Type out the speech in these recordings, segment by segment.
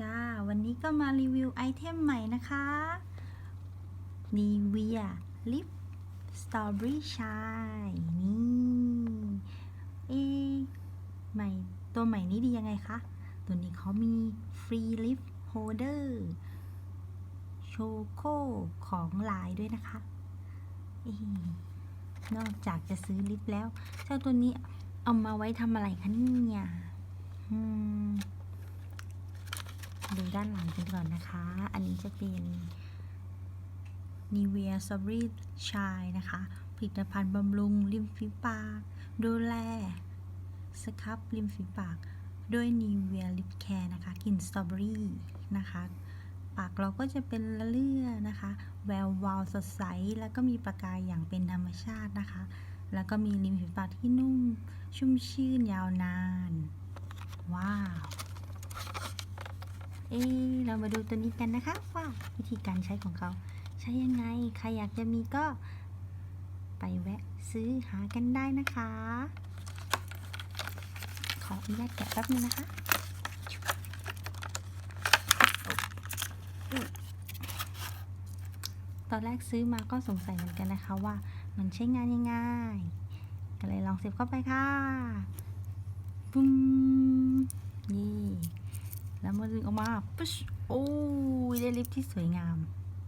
จ้า วันนี้ก็มารีวิวไอเทมใหม่นะคะ Nivea Lip Strawberry Shine นี่เอใหม่ตัวใหม่นี้ดียังไงคะ ตัวนี้เขามี Free Lip Holder โชโคของลายด้วยนะคะเอ๊ะนอกจากจะซื้อลิปแล้ว เจ้าตัวนี้เอามาไว้ทำอะไรคะเนี่ย อืม ดูด้านหลังกันก่อนนะคะ อันนี้จะเป็น Nivea Strawberry Shine นะคะ ผลิตภัณฑ์บำรุงริมฝีปาก ดูแล สครับริมฝีปาก ด้วย Nivea Lip Care นะคะกลิ่นสตรอเบอรี่นะคะ ปากเราก็จะเป็นละเลื่อนะคะ แวววาวสดใส แล้วก็มีประกายอย่างเป็นธรรมชาตินะคะ แล้วก็มีริมฝีปากที่นุ่ม ชุ่มชื่นยาวนาน ว้าว เอเรามาดูตัวนี้กันนะคะว่าวิธีการใช้ของเขาใช้ยังไง ใครอยากจะมีก็ไปแวะซื้อหากันได้นะคะ ขออนุญาตแกะแป๊บนึงนะคะตอนแรกซื้อมาก็สงสัยเหมือนกันนะคะว่ามันใช้งานยังไงก็เลยลองเสียบเข้าไปค่ะปุ้มนี่ แล้วมาดึงออกมาปุ๊ชโอ้ยได้ลิปที่สวยงาม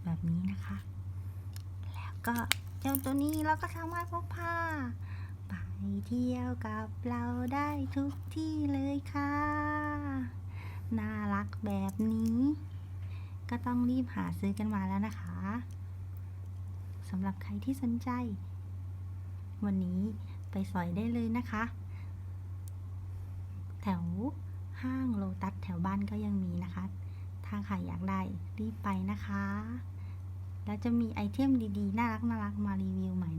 แบบนี้นะคะ แล้วก็เจ้าตัวนี้เราก็สามารถพกพาไปเที่ยวกับเราได้ทุกที่เลยค่ะ น่ารักแบบนี้ ก็ต้องรีบหาซื้อกันมาแล้วนะคะสำหรับใครที่สนใจ วันนี้ไปสอยได้เลยนะคะ แถว ห้างโลตัสแถวบ้านก็ยังมีนะคะ ถ้าใครอยากได้รีบไปนะคะ แล้วจะมีไอเทมดีๆ น่ารักน่ารักมารีวิวใหม่